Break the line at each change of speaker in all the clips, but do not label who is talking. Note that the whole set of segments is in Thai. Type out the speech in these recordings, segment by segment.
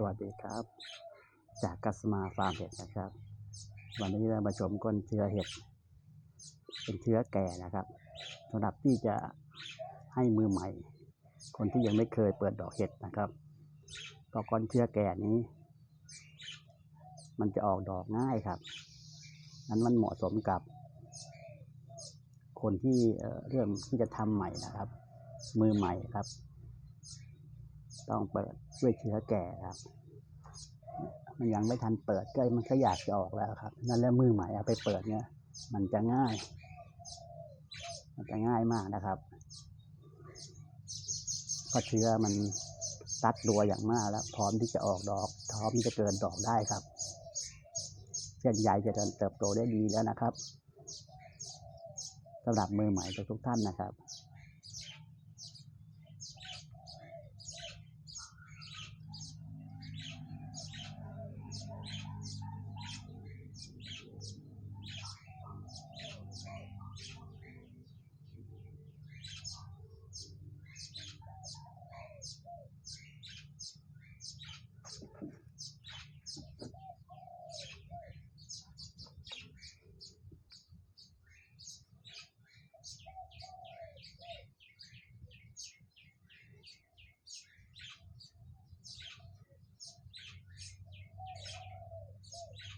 สวัสดีครับ จากกัสมาฟาร์มเห็ดนะครับ วันนี้เรามาชมก้นเชื้อเห็ด เป็นเชื้อแก่นะครับสำหรับที่จะให้มือใหม่ คนที่ยังไม่เคยเปิดดอกเห็ดนะครับเพราะก้อนเชื้อแก่นี้ มันจะออกดอกง่ายครับนั้นมันเหมาะสมกับ คนที่เอ่อเริ่มที่จะทำใหม่นะครับ มือใหม่ครับ ต้องเปิดด้วยเชื้อแก่ครับ มันยังไม่ทันเปิดก็มันก็อยากจะออกแล้วครับ นั่นแหละมือใหม่เอาไปเปิดเนี่ย มันจะง่าย มันจะง่ายมากนะครับเพราะเชื้อมันตัดตัวอย่างมากแล้ว พร้อมที่จะออกดอกพร้อมที่จะเกินดอกได้ครับเส้นใยจะเดินเติบโตได้ดีแล้วนะครับสำหรับมือใหม่ทุกท่านนะครับ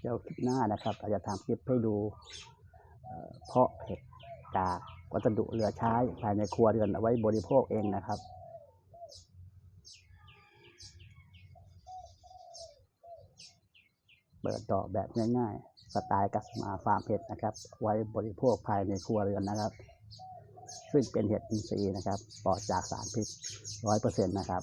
เดี๋ยวคลิปหน้านะครับเราจะทำคลิปให้ดูเพาะเห็ดจากวัสดุเหลือใช้ภายในครัวเรือนเอาไว้บริโภคเองนะครับเปิดดอกแบบง่ายๆ สไตล์กัสมาฟาร์มเห็ดนะครับ ไว้บริโภคภายในครัวเรือนนะครับ ซึ่งเป็นเห็ดอินทรีย์นะครับ ปลอดจากสารพิษร้อยเปอร์เซ็นต์นะครับ